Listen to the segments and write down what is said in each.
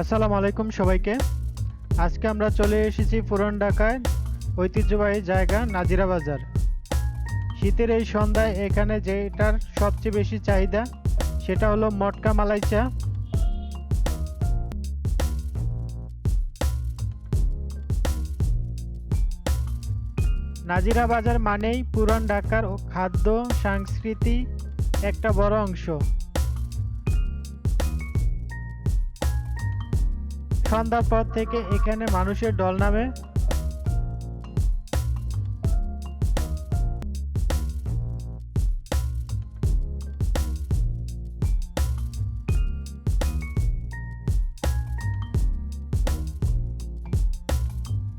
আসসালামু আলাইকুম সবাইকে। আজকে আমরা চলে এসেছি পুরান ঢাকায় ঐতিহ্যবাহী জায়গা নাজিরা বাজার। শীতের এই সন্ধ্যায় এখানে যেটার সবচেয়ে বেশি চাহিদা, সেটা হলো মটকা মালাই চা। নাজিরা বাজার মানেই পুরান ঢাকার খাদ্য, সংস্কৃতি একটা বড় অংশ। সন্ধ্যার পর থেকে এখানে মানুষের দল নামে।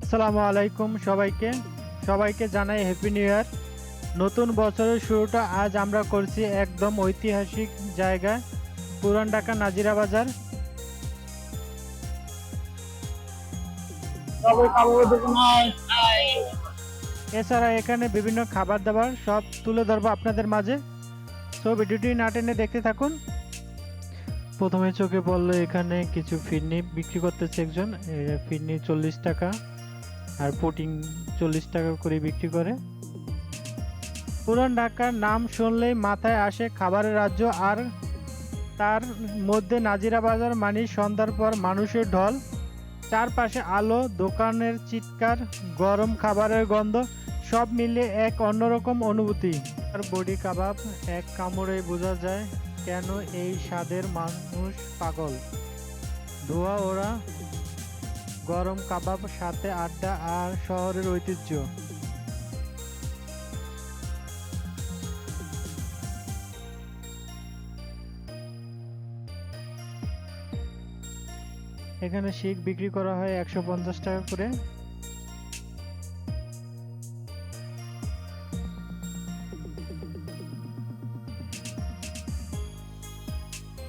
আসসালামু আলাইকুম সবাইকে। সবাইকে জানাই হ্যাপি নিউ ইয়ার নতুন বছরের শুরুটা আজ আমরা করছি একদম ঐতিহাসিক জায়গা পুরান ঢাকা নাজিরা বাজার। এছাড়া এখানে বিভিন্ন খাবার দাবার সব তুলে ধরবো আপনাদের মাঝে। সো ভিডিওটি না টেনে দেখতে থাকুন। প্রথমে চোখে পড়ল এখানে কিছু ফিরনি বিক্রি করতেছে একজন। ফিরনি চল্লিশ টাকা আর পুটিং চল্লিশ টাকা করে বিক্রি করে। পুরান ঢাকার নাম শুনলেই মাথায় আসে খাবারের রাজ্য আর তার মধ্যে নাজিরা বাজার মানি সন্ধ্যার পর মানুষের ঢল। চারপাশে আলো, দোকানের চিৎকার, গরম খাবারের গন্ধ, সব মিলিয়ে এক অন্যরকম অনুভূতি। আর বডি কাবাব এক কামড়ে বোঝা যায় কেন এই স্বাদের মানুষ পাগল। ধোয়া ওরা গরম কাবাব, সাথে আড্ডা আর শহরের ঐতিহ্য। এখানে শিক বিক্রি করা হয় একশো পঞ্চাশ টাকা করে।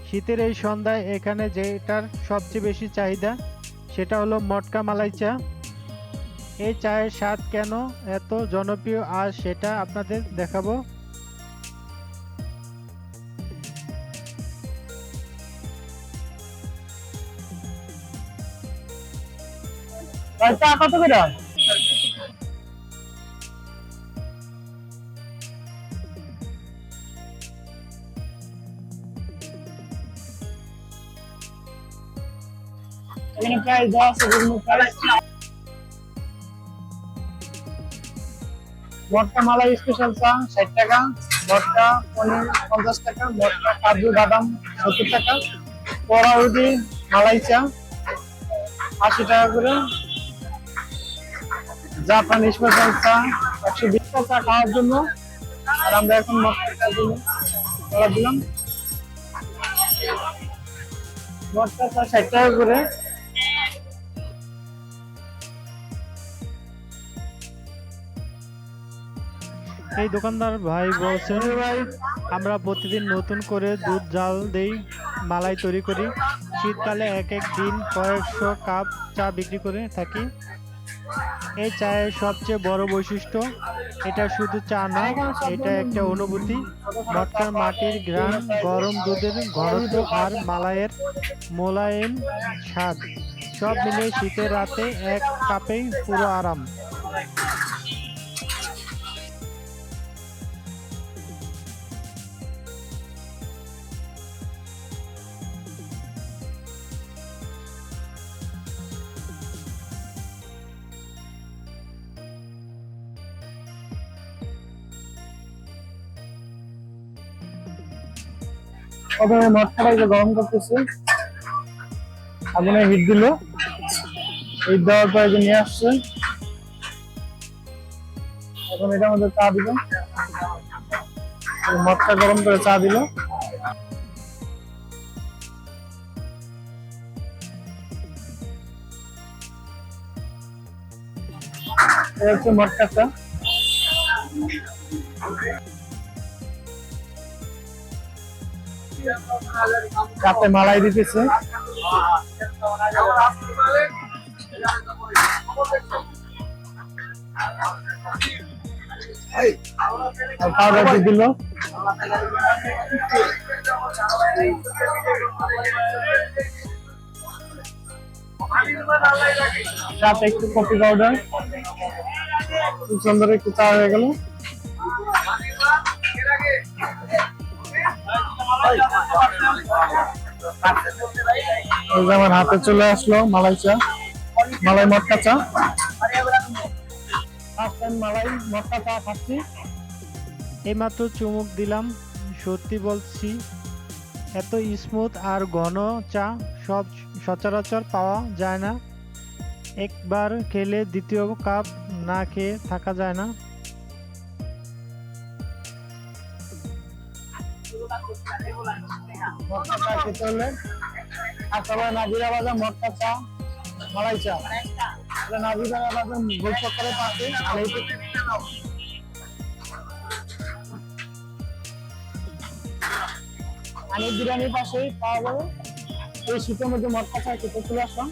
শীতের এই সন্ধ্যায় এখানে যেটার সবচেয়ে বেশি চাহিদা, সেটা হলো মটকা মালাই চা। এই চায়ের স্বাদ কেন এত জনপ্রিয়, আর সেটা আপনাদের দেখাবো। চা কত করে? এখানে ভটকা মালাই স্পেশাল চা, ষাট টাকা। ভটকা পনির পঞ্চাশ টাকা ভটকা কাজু বাদাম সত্তর টাকা। পরাউটি মালাই চা, আশি টাকা করে। জাপান স্পেশাল চা, একশো বিশ টাকা খাওয়ার জন্য। আর আমরা এখন অর্ডার দিলাম এই দোকানদার ভাই বলছেন, আমরা প্রতিদিন নতুন করে দুধ, জাল দেই, মালাই তৈরি করি। শীতকালে এক এক দিন কয়েকশো কাপ চা বিক্রি করে থাকি। এই চায়ের সবচেয়ে বড় বৈশিষ্ট্য, এটা শুধু চা নয়, এটা একটা অনুভূতি। মটকার মাটির গ্রাম গরম দুধের ঘনত্ব আর মালায়ের মোলায়েম স্বাদ। সব মিলিয়ে শীতের রাতে এক কাপেই পুরো আরাম। প্রথমে মটকাটাকে গরম করতেছে, আগুনে হিট দিল। হিট দেওয়ার পরে যে নিয়ে আসছে। এখন এটার মধ্যে চা দিল। মটকা গরম করে চা দিল। এটা হচ্ছে মটকা চা মালাই দিতেছে। একটু কফি পাউডার খুব সুন্দর একটু চা হয়ে গেল। এই আমার হাতে চলে আসলো মালাই চা। মালাই মটকা চা। মালাই মটকা চা খাচ্ছি। এইমাত্র চুমুক দিলাম, সত্যি বলছি, এত স্মুথ আর ঘন চা, সব সচরাচর পাওয়া যায় না। একবার খেলে দ্বিতীয় কাপ না খেয়ে থাকা যায় না। মটকা চা খেতে হলে সবাই নাজিরা বাজার মটকা চা মালাই চা এটা নাজিরা বাজার গোল চক্করের পাশে আর এইটা আমি বিরিয়ানির পাশেই পাওয়া যাবে এই শীতের মধ্যে মটকা চা খেতে চলে আসলাম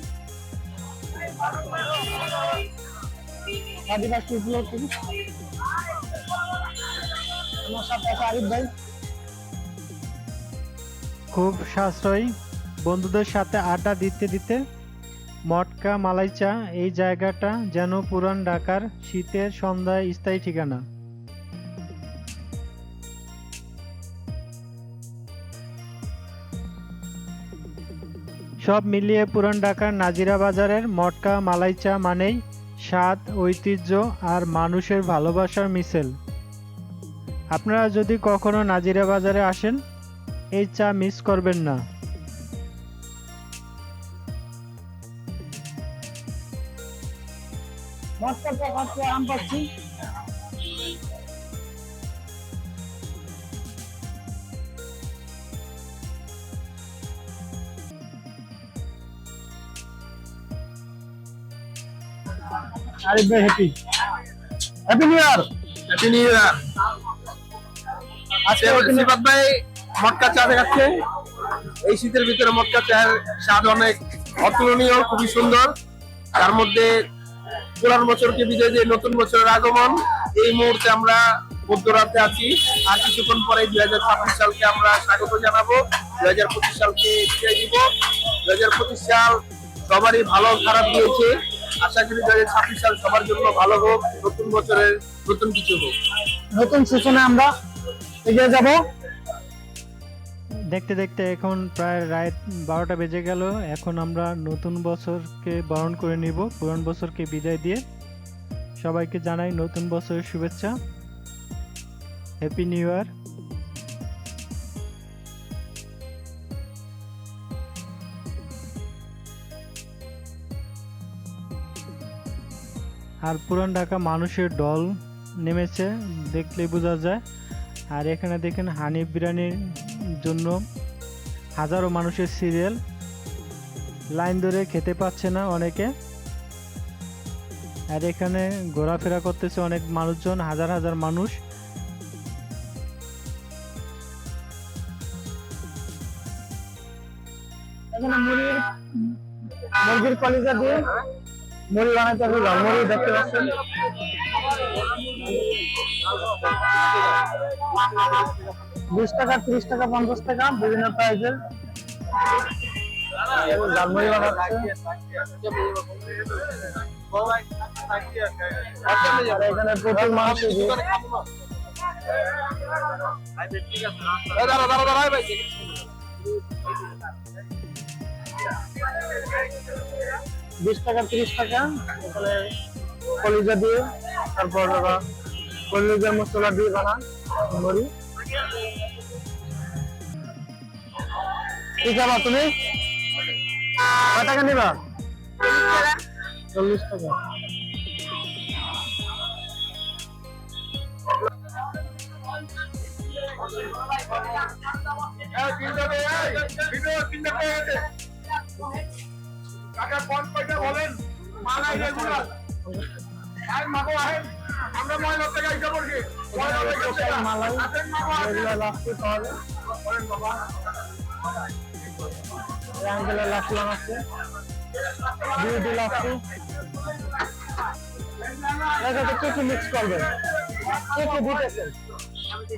আদিবাস আছে আরিফ ভাই খুব সাশ্রয়ী। বন্ধুদের সাথে আড্ডা দিতে দিতে মটকা মালাইচা, এই জায়গাটা যেন পুরান ঢাকার শীতের সন্ধ্যায় স্থায়ী ঠিকানা। সব মিলিয়ে পুরান ঢাকার নাজিরা বাজারের মটকা মালাইচা মানেই স্বাদ, ঐতিহ্য আর মানুষের ভালোবাসার মিশেল। আপনারা যদি কখনো নাজিরা বাজারে আসেন এই চা মিস করবেন না। আরিফ ভাই happy happy new year happy new year আজকে ভাই মটকা চা দেখাচ্ছে। এই শীতের ভিতরে মটকা চায়ের স্বাদ অনেক অতুলনীয়, খুবই সুন্দর। তার মধ্যে পুরান বছরকে বিজয় দিয়ে নতুন বছরের আগমন। এই মুহূর্তে আমরা মধ্যরাতে আছি আর কিছুক্ষণ পরে দুই হাজার ছাব্বিশ সালকে আমরা স্বাগত জানাব। দুই হাজার পঁচিশ সালকে বিজয় দিব। দুই হাজার পঁচিশ সাল সবারই ভালো খারাপ দিয়েছে। আশা করি দুই হাজার ছাব্বিশ সাল সবার জন্য ভালো হোক, নতুন বছরের নতুন কিছু হোক। নতুন সেশনে আমরা এগিয়ে যাব। দেখতে দেখতে এখন প্রায় রাত বারোটা বেজে গেল। এখন আমরা নতুন বছরকে বরণ করে নিব। পুরান বছরকে বিদায় দিয়ে সবাইকে জানাই নতুন বছরের শুভেচ্ছা। হ্যাপি নিউ ইয়ার আর পুরান ঢাকা মানুষের দল নেমেছে দেখলে বোঝা যায়। আর এখানে দেখেন হানি বিরিয়ানির জন্য হাজারো মানুষের সিরিয়াল। লাইন ধরে খেতে পাচ্ছে না অনেকে। আর এখানে ঘোরাফেরা করতেছে অনেক মানুষজন, হাজার হাজার মানুষ। মুরগির কলিজা দিয়ে মুড়ি হবে মুড়ি দেখতে পাচ্ছেন। বিশ টাকা ত্রিশ টাকা পঞ্চাশ টাকা বিভিন্ন প্রাইজের ঝালমুড়ি বানাচ্ছে। এখানে প্রচুর মানুষ দাঁড়া দাঁড়া দাঁড়া ভাই। বিশ টাকা ত্রিশ টাকা কলিজা দিয়ে। তারপর কলিজার মশলা দিয়ে বানান মুড়ি কি খাবা তুমি? কয় টাকা নিবা? চল্লিশ টাকা। কাকা পয়সা বলেন। রেগুলার আমরা ময়লা থেকে আইসা পড়ছি। ময়লা থেকে মালাই আছে লাস্টে এটাতে কি কি মিক্স করবেন। কি কি দিতেছেন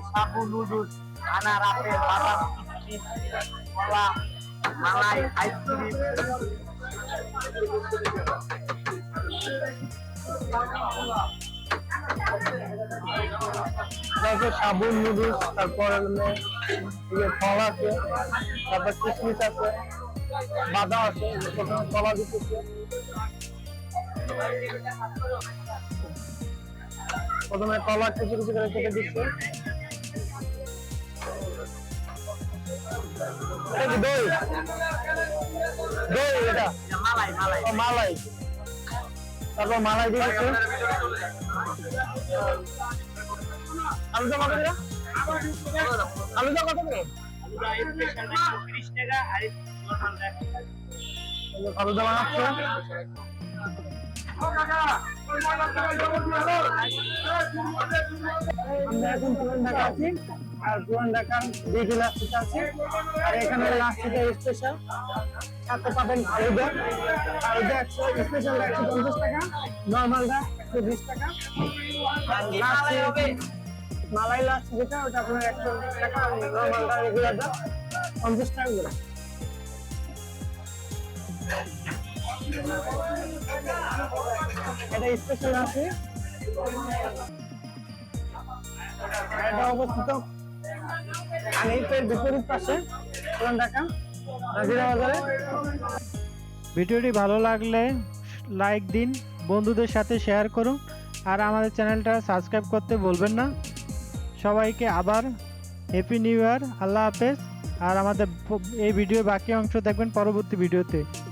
সাবু নুডলস আনার আপেল বাদাম কলা মালাই আইসক্রিম সাবুন নুডলস তারপর ইয়ে ফল আছে, তারপর কিসমিস আছে, বাদা আছে প্রথমে কলা দিতেছে প্রথমে কলা কিছু কিছু করে কেটে দিচ্ছে। দই? দই এটা? মালাই মালাই। তারপর মালাই দিয়ে দিচ্ছে। আলুটা কত করে আলুটা কত করে টাকা আর বানাচ্ছে? আমরা এখন ঢাকা আছি। আর পুরান ঢাকার দুইটি লাস্টিতে আছে। আর এখানে লাস্টিটা স্পেশাল সাথে পাবেন আলুদা আলুদা একশো স্পেশালটা একশো পঞ্চাশ টাকা নর্মালটা একশো বিশ টাকা। আর মালাই লাস্টি যেটা, ওটা আপনার একশো টাকা, আর নর্মালটা রেগুলারটা পঞ্চাশ টাকা করে। এটা স্পেশাল আছে। এটা অবস্থিত ভিডিওটি ভালো লাগলে লাইক দিন, বন্ধুদের সাথে শেয়ার করুন, আর আমাদের চ্যানেলটা সাবস্ক্রাইব করতে বলবেন না। সবাইকে আবার হ্যাপি নিউ ইয়ার আল্লাহ হাফেজ। আর আমাদের এই ভিডিও বাকি অংশ দেখবেন পরবর্তী ভিডিওতে।